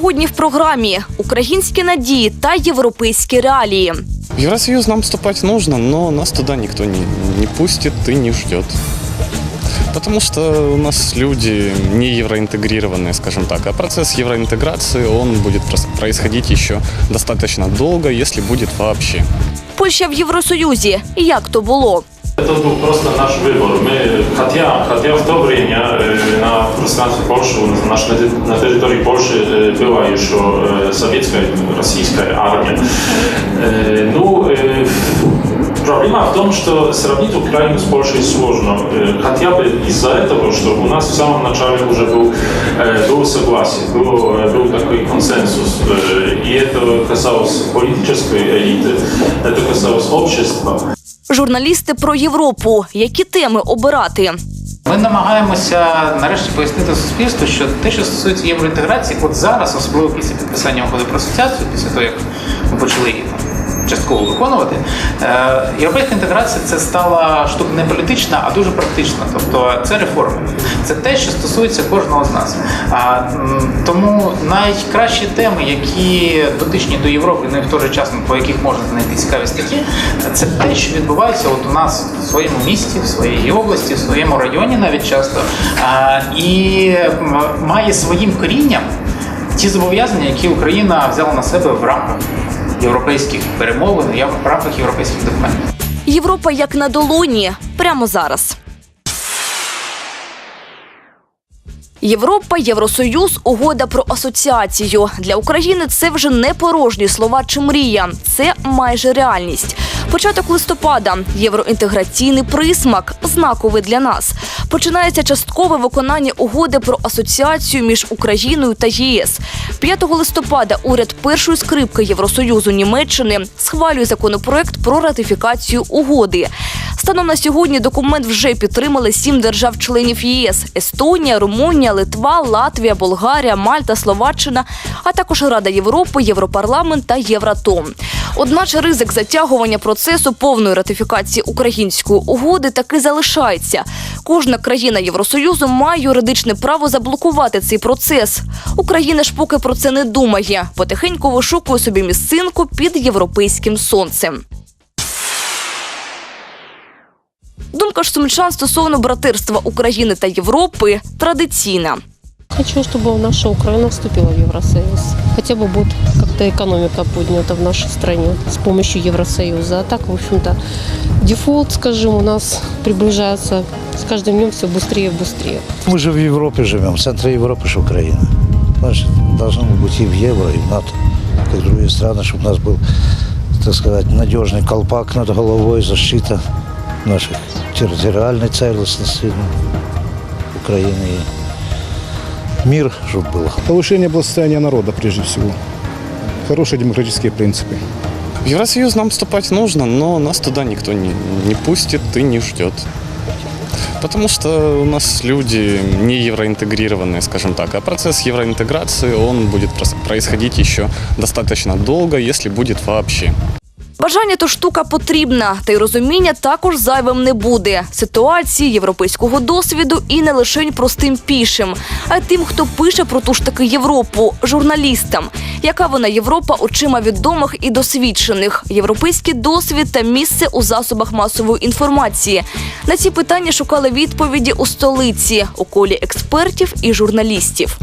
Сьогодні в програмі українські надії та європейські реалії. В Евросоюз нам вступать нужно, но нас туда никто не, не пустит и не ждет. Потому что у нас люди не евроинтегрированные, скажем так. А процесс евроинтеграции, он будет происходить еще достаточно долго, если будет вообще. Польща в Євросоюзі. Як то було? To był просто наш вибор. Ми, хотя, хотя в то время э, на пространстве Польши, наш, на территории Польши э, была еще э, советская, российская армия. Э, Ну, э, проблема в том, что сравнить Украину с Польшей сложно. Э, Хотя бы из-за этого, что у нас в самом начале уже был, э, было согласие, был, был такой консенсус. Э, И это касалось политической элиты, это касалось общества. Журналісти про Європу. Які теми обирати? Ми намагаємося нарешті пояснити суспільству, що те, що стосується євроінтеграції, от зараз, особливо після підписання угоди про асоціацію, після того як ми почали її частково виконувати, е, європейська інтеграція це стала штука не політична, а дуже практична. Тобто це реформи, це те, що стосується кожного з нас. Тому найкращі теми, які дотичні до Європи, ну і в той же час по яких можна знайти цікаві статті, це те, що відбувається от у нас в своєму місті, в своїй області, в своєму районі навіть часто, і має своїм корінням ті зобов'язання, які Україна взяла на себе в рамках європейських перемовин, в рамках європейських документів. Європа як на долоні прямо зараз. Європа, Євросоюз, угода про асоціацію для України. Це вже не порожні слова чи мрія, це майже реальність. Початок листопада євроінтеграційний присмак знаковий для нас. Починається часткове виконання угоди про асоціацію між Україною та ЄС. 5 листопада уряд першої скрипки Євросоюзу Німеччини схвалює законопроект про ратифікацію угоди. Станом на сьогодні документ вже підтримали сім держав-членів ЄС: Естонія, Румунія, Литва, Латвія, Болгарія, Мальта, Словаччина, а також Рада Європи, Європарламент та Євротом. Одначе ризик затягування процесу повної ратифікації української угоди таки залишається. Кожна країна Євросоюзу має юридичне право заблокувати цей процес. Україна ж поки про це не думає. Потихеньку вишукує собі місцинку під європейським сонцем. Думка ж сумчан стосовно братерства України та Європи традиційна. Хочу, чтобы наша Украина вступила в Евросоюз. Хотя бы будет как-то экономика поднята в нашей стране с помощью Евросоюза. А так, в общем-то, дефолт, скажем, у нас приближается с каждым днем все быстрее и быстрее. Мы же в Европе живем, в центре Европы же Украина. Значит, должно быть и в евро, и в НАТО, как другие страны, чтобы у нас был, так сказать, надежный колпак над головой, защита наших территориальной целостности Украины и мир, чтобы был. Повышение благосостояния народа, прежде всего. Хорошие демократические принципы. В Евросоюз нам вступать нужно, но нас туда никто не, не пустит и не ждет. Потому что у нас люди не евроинтегрированные, скажем так. А процесс евроинтеграции, он будет происходить еще достаточно долго, если будет вообще. Бажання то штука потрібна, та й розуміння також зайвим не буде. Ситуації європейського досвіду і не лише простим пішим, а й тим, хто пише про ту ж таки Європу, журналістам. Яка вона Європа очима відомих і досвідчених, європейський досвід та місце у засобах масової інформації. На ці питання шукали відповіді у столиці, у колі експертів і журналістів.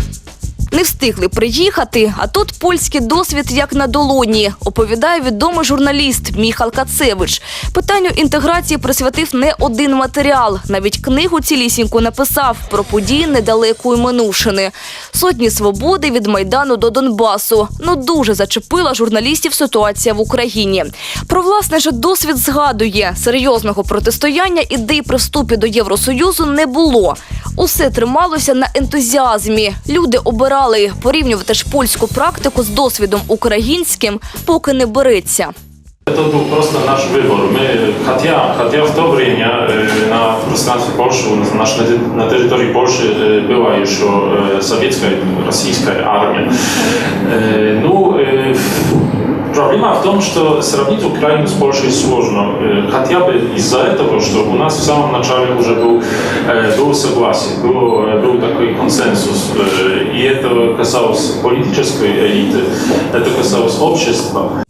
Не встигли приїхати, а тут польський досвід як на долоні, оповідає відомий журналіст Міхал Кацевич. Питанню інтеграції присвятив не один матеріал. Навіть книгу цілісіньку написав про події недалекої минувшини. Сотні свободи від Майдану до Донбасу. Ну дуже зачепила журналістів ситуація в Україні. Про власне же досвід згадує серйозного протистояння ідей при вступі до Євросоюзу не було. Усе трималося на ентузіазмі. Люди обирали порівнювати ж польську практику з досвідом українським, поки не береться. To był просто наш выбор. Мы, хотя, хотя в то время э, на пространстве Польши, наш, на территории Польши э, была еще э, советская, российская армия. Э, ну, э, Проблема в том, что сравнить Украину с Польшей сложно. Э, Хотя бы из-за этого, что у нас в самом начале уже был, э, было согласие, был, э, был такой консенсус. Э, И это касалось политической элиты, это касалось общества.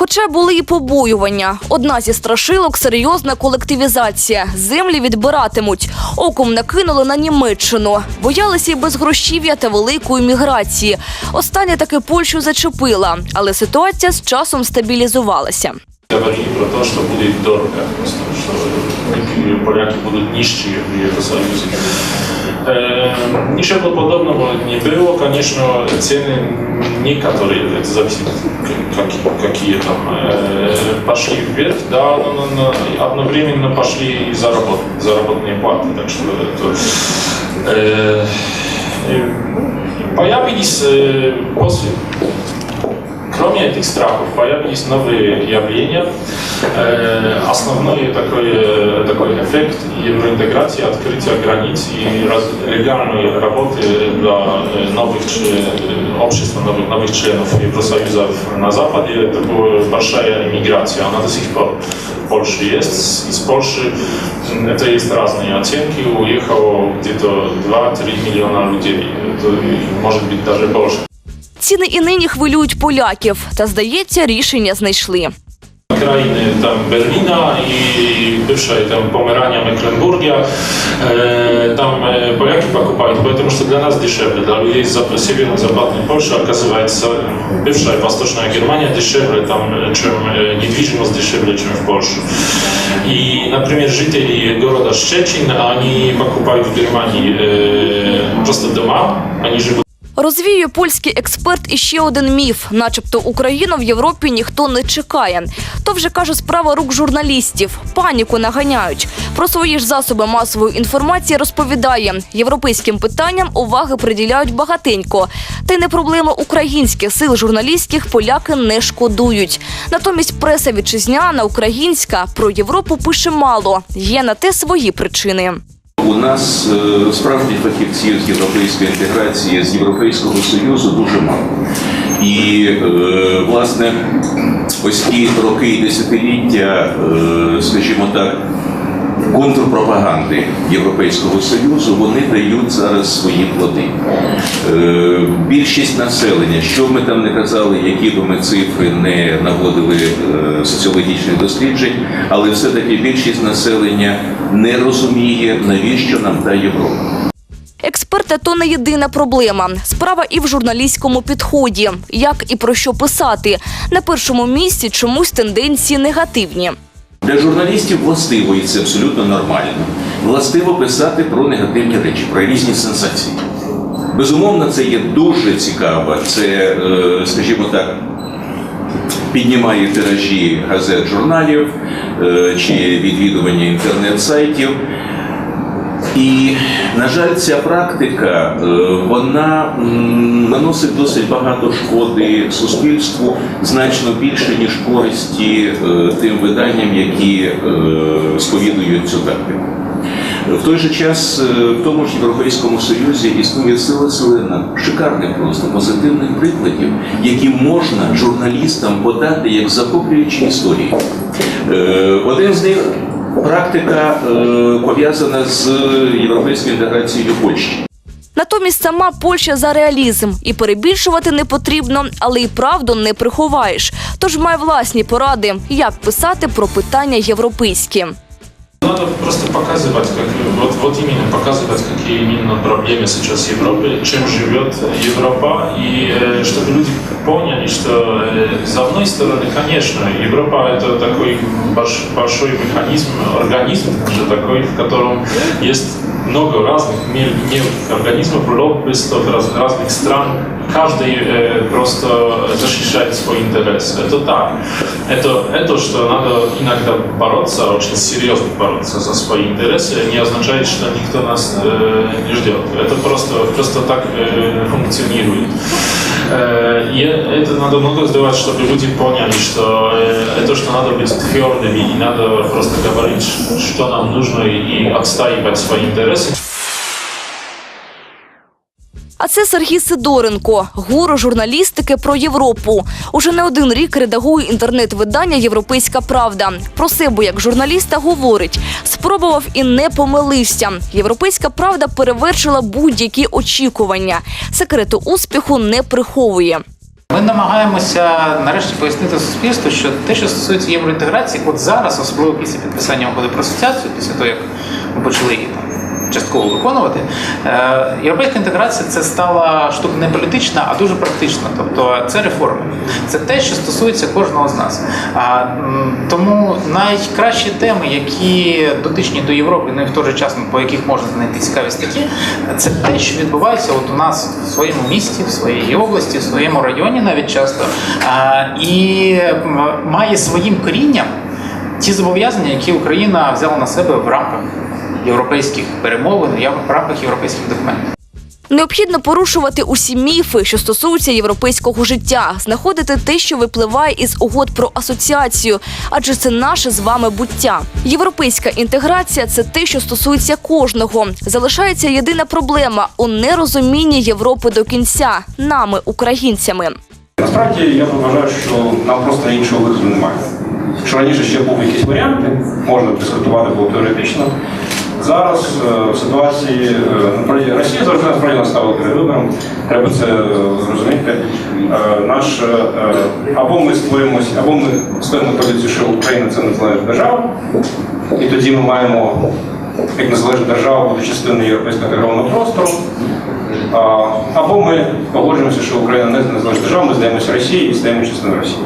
Хоча були і побоювання. Одна зі страшилок серйозна колективізація. Землі відбиратимуть. Оком накинули на Німеччину. Боялися й безгрошів'я та великої міграції. Остання таки Польщу зачепила, але ситуація з часом стабілізувалася. Говорили про то, что будет дорого, э, поляки будут нищие в Евросоюзе. Э, Ничего подобного не было, конечно, цены некоторые, это зависит, как- какие там, э, пошли вверх, да, но, но- но одновременно пошли и заработ, заработные платы, так что это, э, э, появились э, после Кроме этих страхов появились новые явления. Э, Основной такой, э, такой эффект евроинтеграции, открытия границ и раз- легальной работы для э, новых ч- э, общества, новых, новых членов Евросоюза в- на Западе. Это была большая иммиграция. Она до сих пор в Польше есть. Из Польши м, это есть разные оценки. Уехало где-то 2-3 миллиона людей. Это, э, может быть даже больше. Ціни і нині хвилюють поляків. Та здається, рішення знайшли. краины там Берлина и бывшая там Померания, Мекленбургия, э, там э, поляки покупают, потому что для нас дешевле, для людей из зап- северо-западной Польши оказывается бывшая Восточная Германия дешевле, там, э, чем э, недвижимость дешевле, чем в Польше. И, например, жители города Szczecin, они покупают в Германии э, просто дома, они живут Розвіює польський експерт іще один міф, начебто Україну в Європі ніхто не чекає. То вже каже справа рук журналістів. Паніку наганяють. Про свої ж засоби масової інформації розповідає. Європейським питанням уваги приділяють багатенько. Та й не проблема українських сил журналістських поляки не шкодують. Натомість преса вітчизняна, українська про Європу пише мало. Є на те свої причини. У нас е, справжніх фахівців з європейської інтеграції, з Європейського Союзу дуже мало. І, е, власне, ось ті роки і десятиліття, е, скажімо так, контрпропаганди Європейського Союзу, вони дають зараз свої плоди. Е, Більшість населення, що б ми там не казали, які б ми цифри не наводили е, соціологічних досліджень, але все-таки більшість населення не розуміє, навіщо нам та Європа. Експерти то не єдина проблема. Справа і в журналістському підході. Як і про що писати. На першому місці чомусь тенденції негативні. Для журналістів властиво, і це абсолютно нормально. Властиво писати про негативні речі, про різні сенсації. Безумовно, це є дуже цікаво. Це, е, скажімо так, піднімає тиражі газет, журналів е, чи відвідування інтернет-сайтів. І, на жаль, ця практика е, вона наносить досить багато шкоди суспільству, значно більше, ніж користі е, тим виданням, які е, сповідують цю тактику. В той же час в тому ж Європейському Союзі існує сила селена шикарних просто позитивних прикладів, які можна журналістам подати як захоплюючі історії. Один з них практика е, пов'язана з європейською інтеграцією Польщі. Натомість сама Польща за реалізм і перебільшувати не потрібно, але й правду не приховаєш. Тож має власні поради, як писати про питання європейські. Надо просто показывать, как, вот, вот именно показывать, какие именно проблемы сейчас Европы, чем живет Европа, и э, чтобы люди поняли, что э, с одной стороны, конечно, Европа это такой больш- большой механизм, организм же такой, в котором есть много разных мел- мелких организмов, лоббистов раз, разных стран, каждый э, просто защищает свой интерес. Это так. Это, это, что надо иногда бороться, очень серьезно бороться за свои интересы, не означает, что никто нас э, не ждет. Это просто, просто так э, функционирует. Э, и это надо много сделать, чтобы люди поняли, что э, это, что надо быть твердыми, и надо просто говорить, что нам нужно, и, и отстаивать свои интересы. А це Сергій Сидоренко, гуру журналістики про Європу. Уже не один рік редагує інтернет-видання Європейська Правда. Про себе як журналіста говорить: спробував і не помилився. Європейська правда перевершила будь-які очікування. Секрету успіху не приховує. Ми намагаємося нарешті пояснити суспільству, що те, що стосується євроінтеграції, от зараз, особливо після підписання угоди про асоціацію, після того як ми почали її там частково виконувати, е, європейська інтеграція це стала штука не політична, а дуже практична. Тобто це реформи. Це те, що стосується кожного з нас. Тому найкращі теми, які дотичні до Європи, ну і в той же час по яких можна знайти цікаві статті, це те, що відбувається от у нас в своєму місті, в своїй області, в своєму районі навіть часто, і має своїм корінням ті зобов'язання, які Україна взяла на себе в рамках європейських перемовин, в рамках європейських документів. Необхідно порушувати усі міфи, що стосуються європейського життя, знаходити те, що випливає із угод про асоціацію, адже це наше з вами буття. Європейська інтеграція це те, що стосується кожного. Залишається єдина проблема у нерозумінні Європи до кінця нами, українцями. Насправді я вважаю, що нам просто іншого виходу немає. Що раніше ще був якісь варіанти, можна дискутувати було теоретично. Зараз е, в ситуації е, Росія завжди нас ставила перед вибором. Треба це е, зрозуміти. Е, Наш або ми створюємось, або ми стоїмо позицію, що Україна це незалежна держава, і тоді ми маємо як незалежна держава бути частиною європейського інтегрованого простору. Або ми погоджуємося, що Україна не незалежна держава, ми здаємося Росії і стаємо частиною Росії.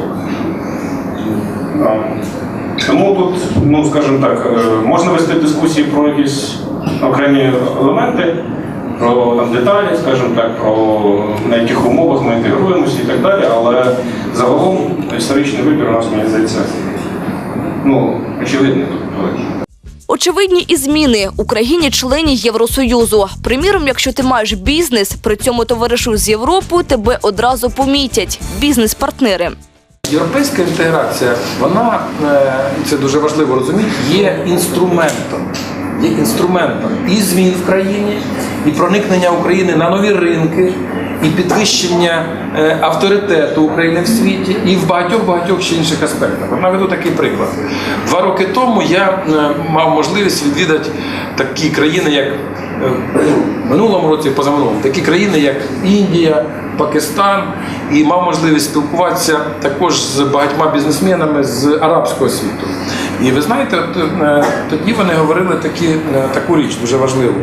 Тому тут, ну скажімо так, е, можна вести дискусії про якісь окремі елементи, про там, деталі, скажімо так, про на яких умовах ми інтегруємося і так далі, але загалом історичний вибір у нас, мені здається, ну, очевидний. Очевидні і зміни Україні члені Євросоюзу. Приміром, якщо ти маєш бізнес, при цьому товаришуєш з Європою, тебе одразу помітять. Бізнес-партнери. Європейська інтеграція, вона е, це дуже важливо розуміти, є інструментом. Є інструментом і змін в країні, і проникнення України на нові ринки, і підвищення е, авторитету України в світі, і в багатьох багатьох ще інших аспектах. Наведу такий приклад. Два роки тому я е, мав можливість відвідати такі країни, як е, в минулому році, позаминулому, такі країни, як Індія, Пакистан, і мав можливість спілкуватися також з багатьма бізнесменами з арабського світу. І ви знаєте, тоді вони говорили такі, таку річ дуже важливу.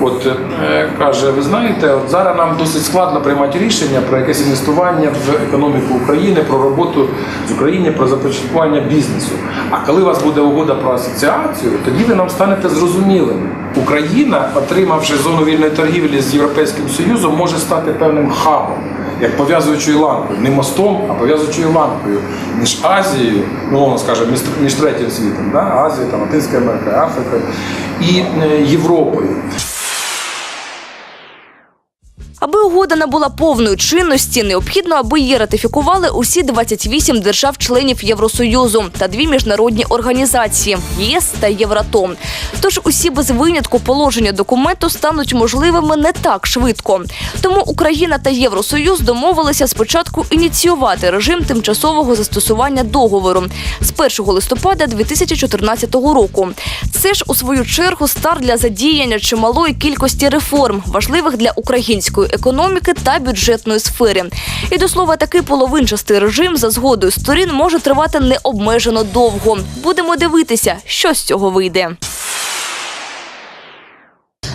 От е, каже, ви знаєте, от зараз нам досить складно приймати рішення про якесь інвестування в економіку України, про роботу з України, про започаткування бізнесу. А коли у вас буде угода про асоціацію, тоді ви нам станете зрозумілими. Україна, отримавши зону вільної торгівлі з Європейським Союзом, може стати певним хабом, як пов'язуючою ланкою, не мостом, а пов'язуючою ланкою між Азією, ну воно скажемо, між, між третім світом, да? Азією, там, Латинською Америкою, Африкою і е, Європою. Аби угода набула повної чинності, необхідно, аби її ратифікували усі 28 держав-членів Євросоюзу та дві міжнародні організації ЄС та Євратом. Тож усі без винятку положення документу стануть можливими не так швидко. Тому Україна та Євросоюз домовилися спочатку ініціювати режим тимчасового застосування договору з 1 листопада 2014 року. Це ж у свою чергу старт для задіяння чималої кількості реформ, важливих для української економіки та бюджетної сфери. І до слова, такий половинчастий режим за згодою сторін може тривати необмежено довго. Будемо дивитися, що з цього вийде.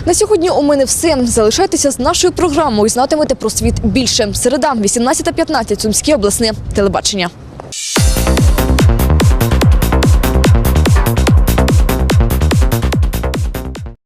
На сьогодні у мене все. Залишайтеся з нашою програмою. і Знатимете про світ більше. Середа, 18.15, Сумське обласне телебачення.